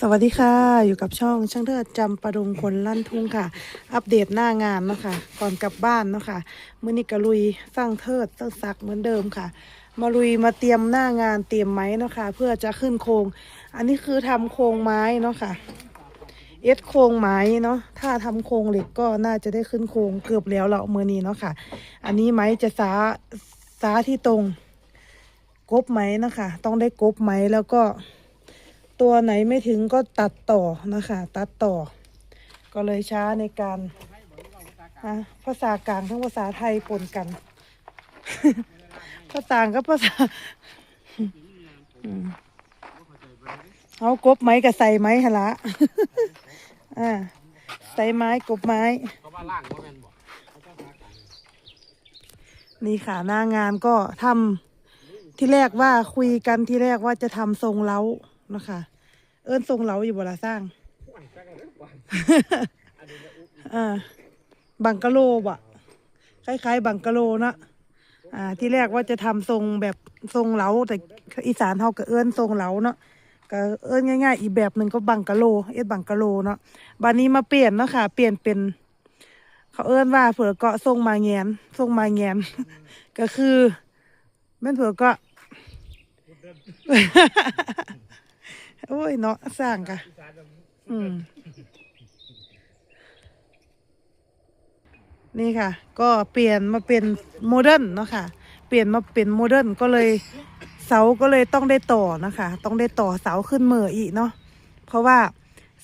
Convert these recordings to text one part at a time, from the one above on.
สวัสดีค่ะ อยู่กับช่องช่างเทิดจำประดงคนลั่นทุ่งค่ะ อัปเดตหน้างานเนาะค่ะก่อนกลับบ้านเนาะค่ะมือนี้กะลุยสร้างเทิดสร้างซักเหมือนเดิมค่ะ มาลุยมาเตรียมหน้างานเตรียมไม้เนาะค่ะเพื่อจะขึ้นโครง อันนี้คือทำโครงไม้เนาะค่ะ เอ็ดโครงไม้เนาะถ้าทำโครงเหล็กก็น่าจะได้ขึ้นโครงเกือบแล้วเราเมื่อนี้เนาะค่ะ อันนี้ไม้จะสาสาที่ตรงกบไหมนะคะต้องได้กบไหมแล้วก็ ตัวไหนไม่ถึงก็ตัดต่อนะคะ ตัดต่อ ก็เลยช้าในการภาษากลางทั้งภาษาไทยปนกัน ภาษาก็ภาษาเอากบไหมกับใส่ไหมหนละอ่าใส่ไม้กบไม้ นี่ค่ะหน้างานก็ทำที่แรกว่าคุยกันที่แรกว่าจะทำทรงเล้า นะคะเอิ้นทรงเล้าอยู่บนละสร้างอ่าบังกะโลบอะคล้ายๆ บังกะโลเนะอ่า ที่แรกว่าจะทำทรงแบบทรงเหลาแต่อีสานเขาก็เอิ้นทรงเหลาเนาะก็เอิ้นง่าย ๆ อีกแบบหนึ่งก็บังกะโล เอ็ดบังกะโลเนาะบันนี้มาเปลี่ยนเนาะค่ะ เปลี่ยนเป็น เขาเอิ้นว่าเผื่อเกาะทรงมาแงนทรงมาแงนก็คือแม่นเผื่อเกาะ โอ้ยเนาะสร้างกะอืม นี่ค่ะ ก็เปลี่ยนมาเป็นโมเดิร์นเนาะค่ะ เปลี่ยนมาเป็นโมเดิร์นก็เลยเสาก็เลยต้องได้ต่อนะคะ ต้องได้ต่อเสาขึ้นเมืออีกเนาะ เพราะว่า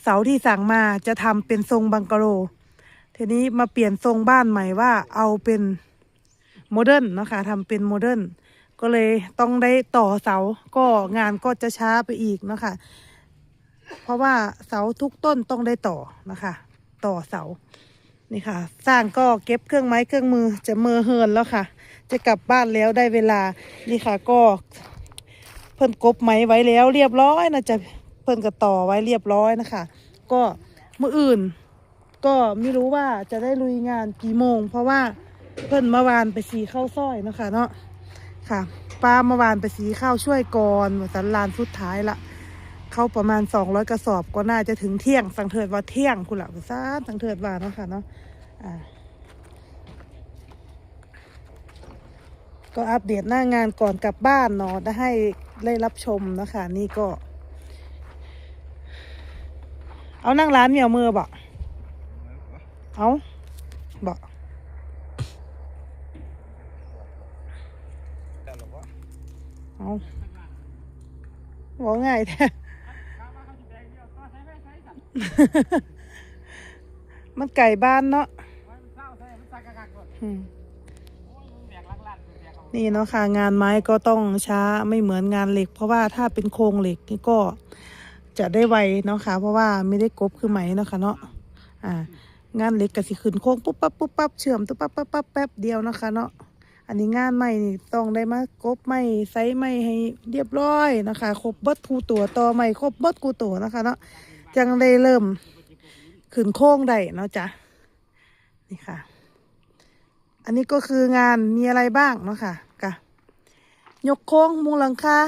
เสาที่สั่งมาจะทำเป็นทรงบังกะโล ทีนี้มาเปลี่ยนทรงบ้านใหม่ว่าเอาเป็นโมเดิร์นเนาะคะทำเป็นโมเดิร์น ก็เลยต้องได้ต่อเสาก็งานก็จะช้าไปอีกนะคะ เพราะว่าเสาทุกต้นต้องได้ต่อนะคะ ต่อเสานี่ค่ะ สร้างก็เก็บเครื่องไม้เครื่องมือจะมือเฮินแล้วค่ะ จะกลับบ้านแล้วได้เวลานี่ค่ะก็เพิ่นกบไม้ไว้แล้วเรียบร้อยนะจะเพิ่นก็ต่อไว้เรียบร้อยนะคะ ก็มืออื่น ก็ไม่รู้ว่าจะได้ลุยงานกี่โมง เพราะว่าเพิ่นเมื่อวานไปสีข้าวซอยนะคะเนาะ ค่ะป้าเมื่อวานไปสีข้าวช่วยก่อนสันลานสุดท้ายละเข้าประมาณสองร้อยกระสอบก็น่าจะถึงเที่ยง สังเถิดว่าเที่ยงคุณหละซาสังเถิดว่าเนาะค่ะเนาะอ่าก็อัปเดตหน้างานก่อนกลับบ้านเนาะได้ให้ได้รับชมนะคะ นี่ก็ เอานั่งร้านเมียวมือบอกเอาบอกเอา บอกง่ายแท้มันไก่บ้านเนาะนี่เนาะค่ะงานไม้ก็ต้องช้าไม่เหมือนงานเหล็ก เพราะว่าถ้าเป็นโครงเหล็กนี่ก็จะได้ไวเนาะค่ะ เพราะว่าไม่ได้กบคือไหมเนาะค่ะเนาะอ่างานเหล็กก็สิขึ้นโค้งปุ๊บปั๊บปุ๊บปั๊บเชื่อมตุ๊บปั๊บปั๊บปั๊บแป๊บเดียวนะคะเนาะ อันนี้งานใหม่นี่ต้องได้มากบไม่ไซส์ไม่ให้เรียบร้อยนะคะครบเบิดคูตัวต่อไม่ครบเบิดคูตัวนะคะเนาะจังได้เริ่มขึ้นโค้งได้เนาะจ้ะนี่ค่ะ อันนี้ก็คืองานมีอะไรบ้างเนาะค่ะกะยกโค้งมุงหลังคา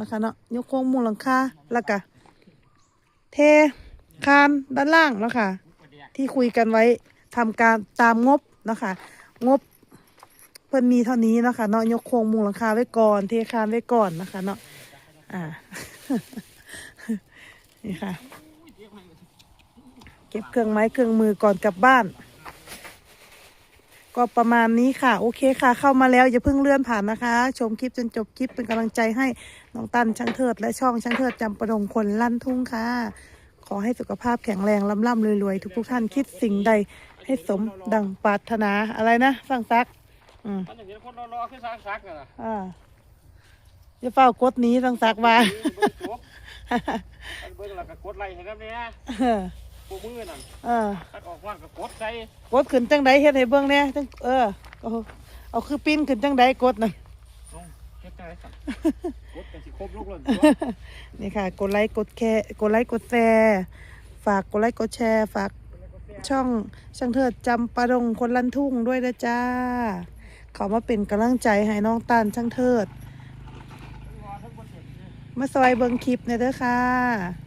นะคะเนาะยกโค้งมุงหลังคาแล้วก็เทคานด้านล่างเนาะค่ะ ที่คุยกันไว้ทำการตามงบนะคะ งบ พิ่นมีเท่านี้นะคะเนาะยกโครงมุงหลังคาไว้ก่อน เทคานไว้ก่อนนะคะ เนาะอ่านี่ค่ะ เก็บเครื่องไม้เครื่องมือก่อนกลับบ้าน ก็ประมาณนี้ค่ะ โอเคค่ะ เข้ามาแล้วอย่าเพิ่งเลื่อนผ่านนะคะ ชมคลิปจนจบคลิปเป็นกำลังใจให้น้องตันช่างเทิด และช่องช่างเทิดจำประดงคนลั่นทุ่งค่ะ ขอให้สุขภาพแข็งแรงล่ำล่ำรวยๆทุกๆท่านคิดสิ่งใดให้สมดังปรารถนาอะไรนะสั่งซัก อืมมันอย่างนี้คนรอๆขึ้นซักซักน่ะอ่าจะเฝ้ากดหนี้สั่งซักว่าเบิ่งแล้วก็กดไล่ให้กันเนี่ยเออพวกมือนั่นเออตัดออกว่างก็กดใส่กดขึ้นจังใดเฮ็ดให้เบิ่งแหน่จังเออเอาเอาคือปิ้นขึ้นจังใดกดน่ะเอาเฮ็ดจังได๋สั่นกดกันสิครบลูกเลยนี่ค่ะ กดไลค์กดแชร์กดไลค์กดแชร์ฝากกดไลค์กดแชร์ ฝากช่องช่างเถิดจำปาดงคนลันทุ่งด้วยนะจ้า เขามาเป็นกำลังใจให้น้องตาลช่างเทิด มาซอยเบิงคลิปเนี่ยเด้อค่ะ